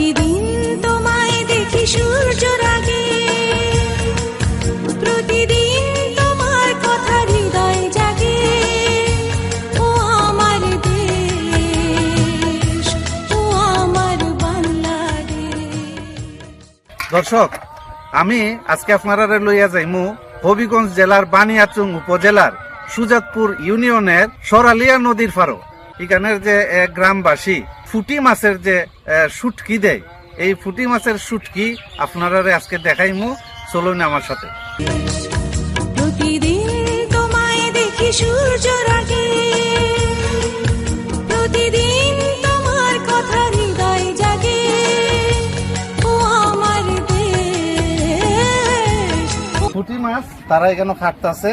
প্রতিদিন তোমায় দেখি সূর্যর আগে প্রতিদিন তোমার কথা হৃদয় জাগে। ও আমার দেশ, ও আমার বাংলাদেশ। দর্শক, আমি আজকে আপনারা লইয়া যাইমু হবিগঞ্জ জেলার বানিয়াচুং উপজেলার সুজাতপুর ইউনিয়নের সরালিয়া নদীর ফারো। এখানের যে গ্রামবাসী ফুটি মাছের যে এ, শুটকি দেয় এই ফুটি মাছের শুটকি আপনারা আজকে দেখাইমু। চলুন আমার সাথে। প্রতিদিন তোমায় দেখি সূর্যর আগে প্রতিদিন তোমার কথা হৃদয় জাগে। ও আমার ফুটি মাছ তারা এখানে খাটতাছে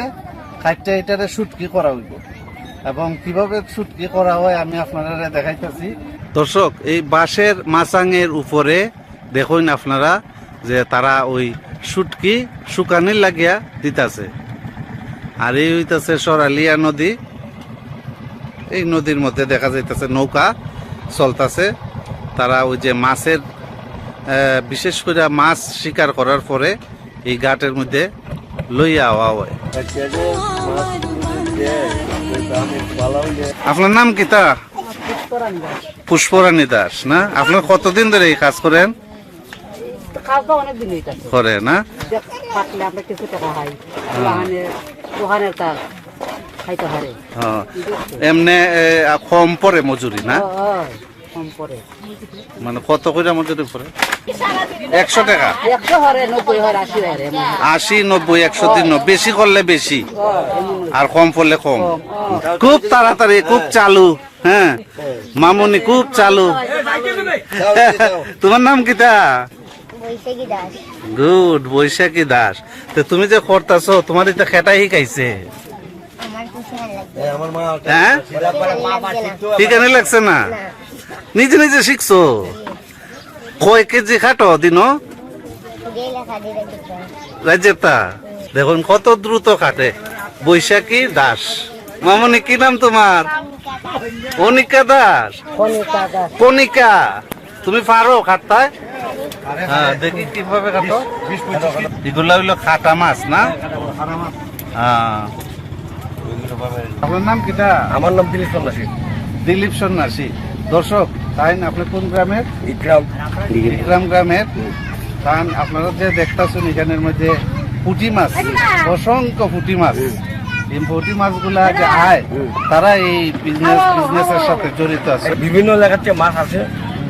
খাটতে এটারে শুটকি করা হইব। এবং কীভাবে শুটকি করা হয় আমি আপনারা দেখাইতেছি। দর্শক এই বাঁশের মাচাঙের উপরে দেখুন আপনারা যে তারা ওই শুটকি শুকানির লাগিয়া দিতাছে। আর এই হইতাছে সরালিয়া নদী। এই নদীর মধ্যে দেখা যাইতেছে নৌকা চলতাছে। তারা ওই যে মাছের আহ, বিশেষ করে মাছ শিকার করার পরে এই ঘাটের মধ্যে লইয়া আওয়া হয়। আপনার নাম কি তা পুষ্পরানী দাস, না? আপনার কতদিন ধরে এই কাজ করেন? করে, না। এমনি কম পরে মজুরি, না? মানে কত করে পরে একশো টাকা? একশো হরে নব্বই হরে আশি হরে আশি নব্বই একশো তিন বেশি করলে বেশি। আর কম পড়লে কম। খুব তাড়াতাড়ি খুব চালু হ্যাঁ? মামুনি খুব চালু। তোমার নাম কিতা গুড বৈশাখী দাস। তো তুমি যে করতাছো তোমার এটা খেটাই আমার খুশি হ্যাঁ? ঠিকানি লাগছে না। নিজে নিজে শিখছো? কয় কেজি খাটো দিন? গেই লেখা দিয়ে দেখতে রাজ্যের তা দেখুন কত দ্রুত খাটে। বৈশাখী দাস। মামনি কি নাম তোমার? অনিকা দাস। কনিকা তুমি পারো খাটতায় হ্যাঁ দেখি কীভাবে কাটো এগুলো হইল খাটা মাছ না? হ্যাঁ। আপনার নাম কিটা? আমার নাম দিলীপ সন্ন্যাসী। দিলীপ সন্ন্যাসী। দর্শক তাই না আপনি কোন গ্রামের? ইকরাম। গ্রামের। কারণ আপনারা যে দেখতেছেন এখানের মধ্যে পুঁটি মাছ অসংখ্য পুঁটি মাছ। এই পুঁটি মাছগুলা যে আয় তারা এই বিজনেস বিজনেসের সাথে জড়িত আছে। বিভিন্ন এলাকার যে মাছ আছে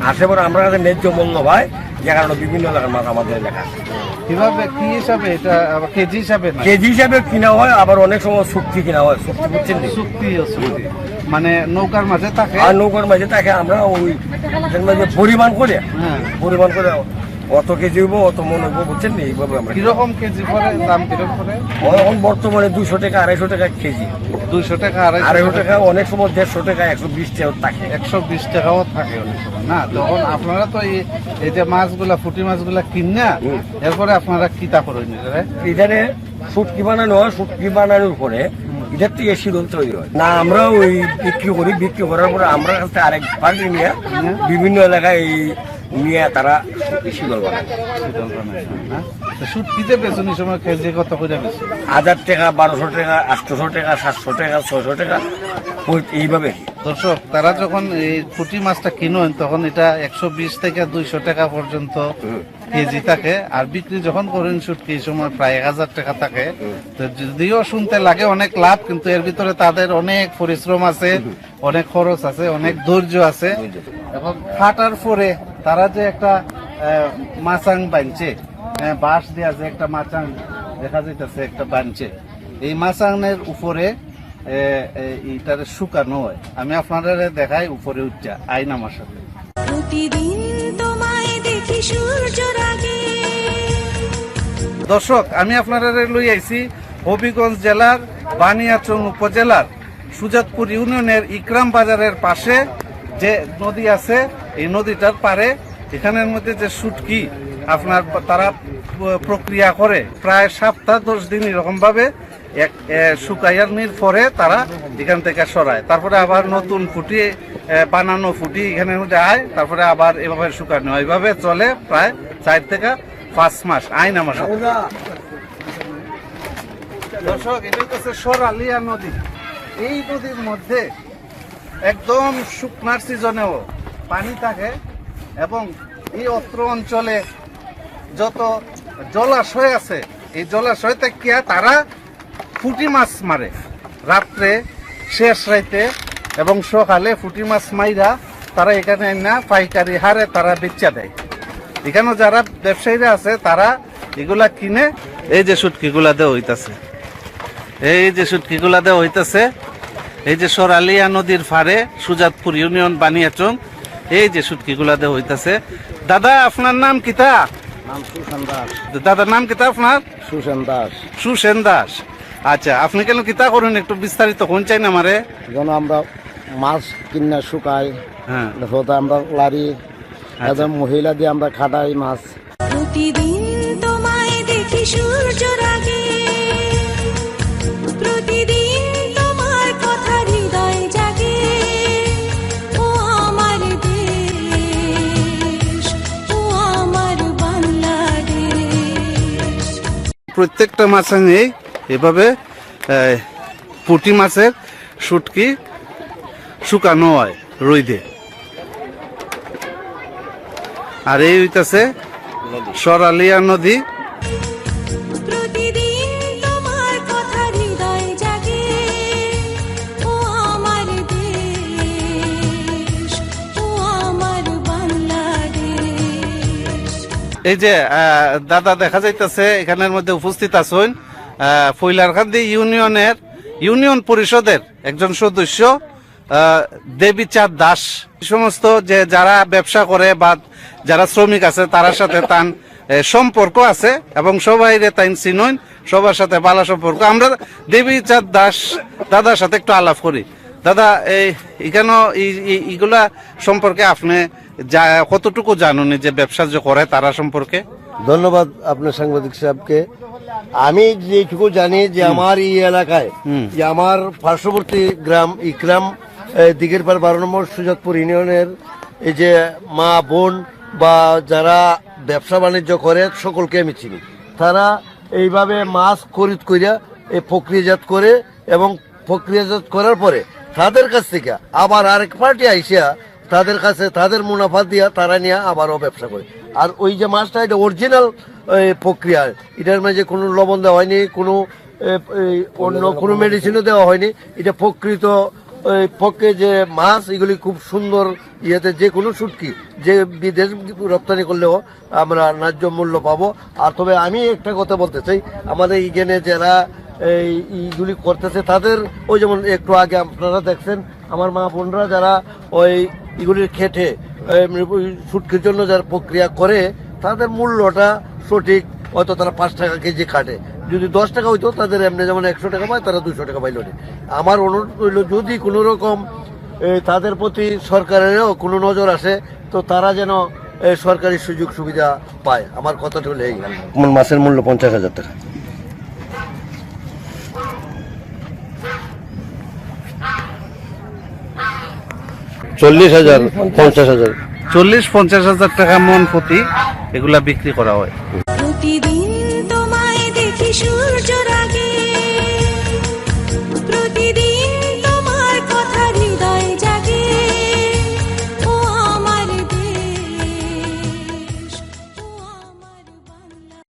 আসে পরে আমরা কাছে ন্যায্য মূল্য পাই যে কারণে বিভিন্ন এলাকার মাছ আমাদের এলাকা আছে কীভাবে কি হিসাবে এটা কেজি হিসাবে কেজি হিসাবে কিনা হয় আবার অনেক সময় চুক্তি কিনা হয় চুক্তি বুঝছেন? চুক্তি চুক্তি মানে নৌকার মাঝে থাকে। আর নৌকার মাঝে তাকে আমরা ওই পরিমাণ করে। হ্যাঁ। পরিমাণ করে অত কেজি হইব অত মন হইব বুঝছেন নি? এইভাবে আমরা কীরকম কেজি পরে দাম কীরকম পরে এখন বর্তমানে দুশো টাকা আড়াইশো টাকা কেজি। দুইশো টাকা আড়াইশো টাকা। অনেক সময় দেড়শো টাকা একশো বিশ টাকা থাকে। একশো বিশ টাকাও থাকে অনেক সময়। না তখন আপনারা তো এই যে মাছগুলা ফুটি মাছগুলা কিনা। এরপরে আপনারা কিতা করেন? এখানে শুটকি বানানো হয় শুটকি বানানোর পরে এটার থেকে তৈরি হয়। না, আমরা ওই বিক্রি করি। বিক্রি করার পরে আমরা কাছে আরেক পার্টি নিয়ে বিভিন্ন এলাকায় এই নিয়ে তারা শীতল বানায়। সময় কত করে হাজার টাকা বারোশো টাকা আটশোশো টাকা সাতশো টাকা ছয়শো টাকা এইভাবে। দর্শক তারা যখন এই ফুটি মাছটা কিনেন তখন এটা একশো বিশ থেকে দুইশো টাকা পর্যন্ত কেজি থাকে। আর বিক্রি যখন করেন শুটকি এই সময় প্রায় এক হাজার টাকা থাকে। তো যদিও শুনতে লাগে অনেক লাভ কিন্তু এর ভিতরে তাদের অনেক পরিশ্রম আছে অনেক খরচ আছে অনেক ধৈর্য আছে। এবং কাটার পরে তারা যে একটা মাচাং বানছে বাঁশ দেওয়া যে একটা মাচাং দেখা যাইতেছে একটা বানছে। এই মাচাংয়ের উপরে এইটারে শুকানো হয়। আমি আপনাদের দেখাই উপরে উঠছে আইন আমার সাথে। দর্শক আমি আপনাদের লই আইছি হবিগঞ্জ জেলার বানিয়াচং উপজেলার সুজাতপুর ইউনিয়নের ইকরাম বাজারের পাশে যে নদী আছে এই নদীটার পারে এখানের মধ্যে যে শুটকি আপনার তারা প্রক্রিয়া করে, প্রায় সপ্তাহ দশ দিন এরকম ভাবে এক শুকাইয়ানির পরে তারা এখান থেকে সরায়। তারপরে আবার নতুন ফুটিয়ে বানানো ফুটি এখানে আয়, তারপরে আবার এভাবে শুকানো। এভাবে চলে প্রায় চার থেকে পাঁচ মাস আইন আমার দর্শক, এটা হচ্ছে সরালিয়া নদী। এই নদীর মধ্যে একদম শুকনার সিজনেও পানি থাকে এবং এই অত্র অঞ্চলে যত জলাশয় আছে, এই জলাশয় থেকে তারা ফুটি মাছ মারে। রাত্রে, শেষ রাইতে এবং সকালে ফুটি মাছ মাইরা তারা এখানে না পাইকারি হারে তারা বেচা দেয়। এখানে যারা ব্যবসায়ীরা আছে, তারা এগুলা কিনে এই যে সুটকিগুলা দেওয়া হইতাছে। এই যে সুটকিগুলা দেওয়া হইতাছে, এই যে সরালিয়া নদীর ফাড়ে সুজাতপুর ইউনিয়ন বানিয়াচং এই যে সুটকিগুলা দেওয়া হইতাছে। দাদা আপনার নাম কিতা দাদার নাম কিতা আপনার? সুশান দাস। সুসেন দাস। আচ্ছা আপনি কেন কিতা করুন? একটু বিস্তারিত কোন চাই না আমারে যেন আমরা মাছ কিনা শুকাই হ্যাঁ। আমরা লারি একদম মহিলা দিয়ে আমরা খাটাই মাছ। প্রতিদিন তোমায় দেখি সূর্য রাগে প্রত্যেকটা মাছাঙেই এভাবে পুটি পুঁটি মাছের শুটকি শুকানো হয় রইদে আর এই হইতাছে সরালিয়া নদী। এই যে দাদা দেখা যাইতেছে এখানের মধ্যে উপস্থিত আছেন ফৈলারখান্দি ইউনিয়নের ইউনিয়ন পরিষদের একজন সদস্য আহ, দেবীচাঁদ দাস। সমস্ত যে যারা ব্যবসা করে বা যারা শ্রমিক আছে তার সাথে তান সম্পর্ক আছে এবং সবাই রে তাই চিনইন সবার সাথে ভালো সম্পর্ক। আমরা দেবীচাঁদ দাস দাদার সাথে একটু আলাপ করি। দাদা এই এখানে এইগুলা সম্পর্কে আপনি যা- কতটুকু জানুন যে ব্যবসা যে করে তারা সম্পর্কে? ধন্যবাদ আপনার সাংবাদিক সাহেবকে। আমি যেটুকু জানি যে আমার এই এলাকায় যে আমার পার্শ্ববর্তী গ্রাম ইকরাম দিকের পার বারো নম্বর সুজাতপুর ইউনিয়নের এই যে মা বোন বা যারা ব্যবসা বাণিজ্য করে সকলকে আমি চিনি। তারা এইভাবে মাছ খরিদ করিয়া এই প্রক্রিয়াজাত করে এবং প্রক্রিয়াজাত করার পরে তাদের কাছ থেকে আবার আরেক পার্টি আইসিয়া তাদের কাছে তাদের মুনাফা দিয়া তারা নিয়ে আবারও ব্যবসা করে। আর ওই যে মাছটা এটা অরিজিনাল প্রক্রিয়া। এটার মাঝে কোনো লবণ দেওয়া হয়নি কোনো এই, অন্য কোনো মেডিসিনও দেওয়া হয়নি। এটা প্রকৃত পক্ষে যে মাছ এগুলি খুব সুন্দর ইয়েতে যে কোনো সুটকি যে বিদেশ রপ্তানি করলেও আমরা ন্যায্য মূল্য পাবো। আর তবে আমি একটা কথা বলতে চাই আমাদের এইখানে যারা এই এইগুলি করতেছে তাদের ওই যেমন একটু আগে আপনারা দেখছেন আমার মা বোনরা যারা ওই এগুলির খেটে সুটকির জন্য যারা প্রক্রিয়া করে, তাদের মূল্যটা সঠিক, হয়তো তারা পাঁচ টাকা কেজি কাটে যদি দশ টাকা হইতো, তাদের এমনি যেমন একশো টাকা পায়, তারা দুশো টাকা পাইল আমার অনুরোধ রইল, যদি কোনো রকম তাদের প্রতি সরকারেরও কোনো নজর আসে, তো তারা যেন সরকারি সুযোগ সুবিধা পায়। আমার কথাটা হলে মাছের মূল্য পঞ্চাশ হাজার টাকা। চল্লিশ হাজার পঞ্চাশ হাজার। চল্লিশ পঞ্চাশ হাজার টাকা মন প্রতি এগুলা বিক্রি করা হয়। প্রতিদিন তোমায় দেখি সূর্য